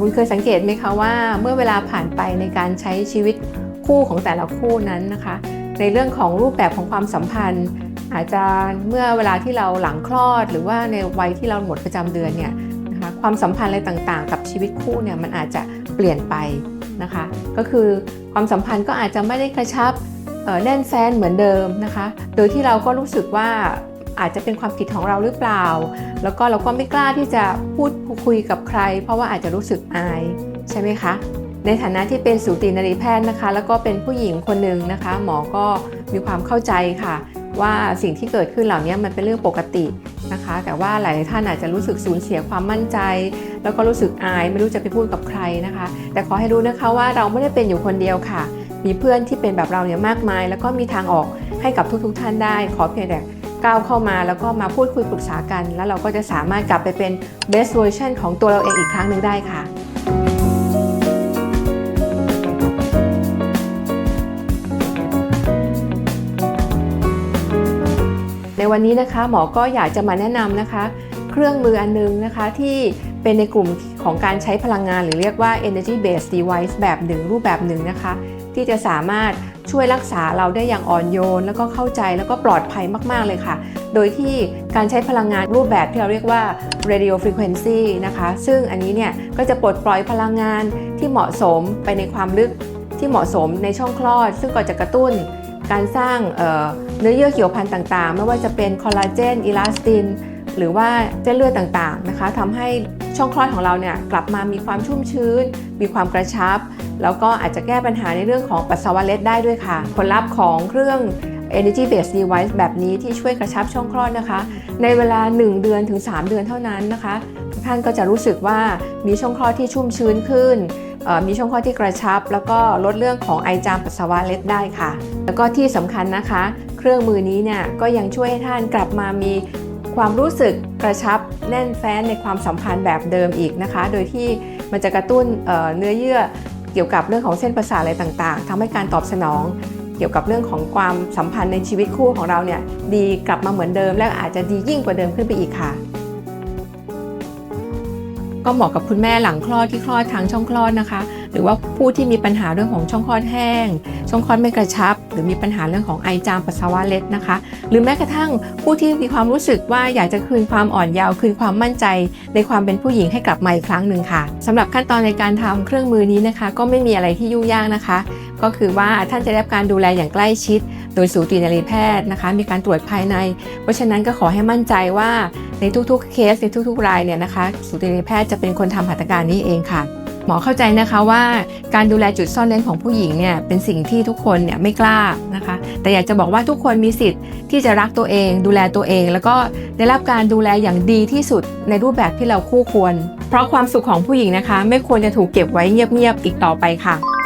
คุณเคยสังเกตไหมคะว่าเมื่อเวลาผ่านไปในการใช้ชีวิตคู่ของแต่ละคู่นั้นนะคะ ในเรื่องของรูปแบบของความสัมพันธ์ อาจจะเมื่อเวลาที่เราหลังคลอด หรือว่าในวัยที่เราหมดประจำเดือนเนี่ยนะคะความสัมพันธ์อะไรต่างๆ กับชีวิตคู่เนี่ยมันอาจจะเปลี่ยนไปนะคะ ก็คือความสัมพันธ์ก็อาจจะไม่ได้กระชับแน่นแฟนเหมือนเดิมนะคะ โดยที่เราก็รู้สึกว่า อาจจะเป็นความผิดของเราหรือเปล่า แล้วก็เราก็ไม่กล้าที่จะพูดคุยกับใคร เพราะว่าอาจจะรู้สึกอายใช่ไหมคะ ในฐานะที่เป็นสูตินรีแพทย์นะคะ แล้วก็เป็นผู้หญิงคนหนึ่งนะคะ หมอก็มีความเข้าใจค่ะ ว่าสิ่งที่เกิดขึ้นเหล่านี้มันเป็นเรื่องปกตินะคะ แต่ว่าหลายท่านอาจจะรู้สึกสูญเสียความมั่นใจ แล้วก็รู้สึกอายไม่รู้จะไปพูดกับใครนะคะ แต่ขอให้รู้นะคะว่าเราไม่ได้เป็นอยู่คนเดียวค่ะ มีเพื่อนที่เป็นแบบเราเนี่ยมากมาย แล้วก็มีทางออกให้กับทุกๆ ท่านได้ ขอเพียงแต่ ก้าวเข้ามาแล้วก็มาพูดคุยปรึกษากัน แล้วเราก็จะสามารถกลับไปเป็น best version ของตัวเราเองอีกครั้งหนึ่งได้ค่ะในวันนี้นะคะหมอก็อยากจะมาแนะนำนะคะ เครื่องมืออันนึงนะคะที่เป็นในกลุ่มของการใช้พลังงานหรือเรียกว่า energy based device แบบหนึ่งรูปแบบหนึ่งนะคะ ที่จะสามารถ ช่วยรักษาเราได้อย่างอ่อนโยน แล้วก็เข้าใจแล้วก็ปลอดภัยมาก ๆ เลยค่ะ โดยที่การใช้พลังงานรูปแบบที่เราเรียกว่า radio frequency นะคะ ซึ่งอันนี้เนี่ยก็จะปลดปล่อยพลังงานที่เหมาะสมไปในความลึกที่เหมาะสมในช่องคลอด ซึ่งก็จะกระตุ้นการสร้างเเนื้อเยื่อเกี่ยวพันธุ์ต่าง ๆ ไม่ว่าจะเป็นคอลลาเจนอิลาสตินหรือว่าเส้นเลือดต่าง ๆ นะคะทำให้ ช่องคลอดของเราเนี่ยกลับมามีความชุ่มชื้น มีความกระชับ แล้วก็อาจจะแก้ปัญหาในเรื่องของปัสสาวะเล็ดได้ด้วยค่ะ ผลลัพธ์ของเครื่อง Energy Based Device แบบนี้ที่ช่วยกระชับช่องคลอดนะคะ ในเวลา 1 เดือนถึง 3 เดือนเท่านั้นนะคะ ท่านก็จะรู้สึกว่ามีช่องคลอดที่ชุ่มชื้นขึ้น มีช่องคลอดที่กระชับ แล้วก็ลดเรื่องของไอจามปัสสาวะเล็ดได้ค่ะ แล้วก็ที่สำคัญนะคะ เครื่องมือนี้เนี่ยก็ยังช่วยให้ท่านกลับมามี ความรู้สึกกระชับแน่นแฟ้นในความสัมพันธ์แบบเดิมอีกนะคะ โดยที่มันจะกระตุ้นเเนื้อเยื่อเกี่ยวกับเรื่องของเส้นประสาทอะไรต่างๆทำให้การตอบสนองเกี่ยวกับเรื่องของความสัมพันธ์ในชีวิตคู่ของเราเนี่ยดีกลับมาเหมือนเดิม และอาจจะดียิ่งกว่าเดิมขึ้นไปอีกค่ะ ก็เหมาะกับคุณแม่หลังคลอดที่คลอดทางช่องคลอดนะคะ หรือว่าผู้ที่มีปัญหาเรื่องของช่องคลอดแห้ง ช่องคลอดไม่กระชับ หรือมีปัญหาเรื่องของไอจามปัสสาวะเล็ดนะคะ หรือแม้กระทั่งผู้ที่มีความรู้สึกว่าอยากจะคืนความอ่อนเยาว์คืนความมั่นใจ ในความเป็นผู้หญิงให้กลับมาอีกครั้งหนึ่งค่ะสำหรับขั้นตอนในการทำเครื่องมือนี้นะคะ ก็ไม่มีอะไรที่ยุ่งยากนะคะ ก็คือว่าท่านจะได้รับการดูแลอย่างใกล้ชิด โดยสูตินรีแพทย์นะคะ มีการตรวจภายใน เพราะฉะนั้นก็ขอให้มั่นใจว่า ในทุกๆเคสในทุกๆรายเนี่ยนะคะสูตินรีแพทย์จะเป็นคนทำหัตถการนี้เองค่ะ หมอเข้าใจนะคะว่าการดูแลจุดซ่อนเร้นของผู้หญิงเนี่ยเป็นสิ่งที่ทุกคนเนี่ยไม่กล้านะคะ แต่อยากจะบอกว่าทุกคนมีสิทธิ์ที่จะรักตัวเอง ดูแลตัวเอง แล้วก็ได้รับการดูแลอย่างดีที่สุดในรูปแบบที่เราคู่ควร เพราะความสุขของผู้หญิงนะคะ ไม่ควรจะถูกเก็บไว้เงียบๆอีกต่อไปค่ะ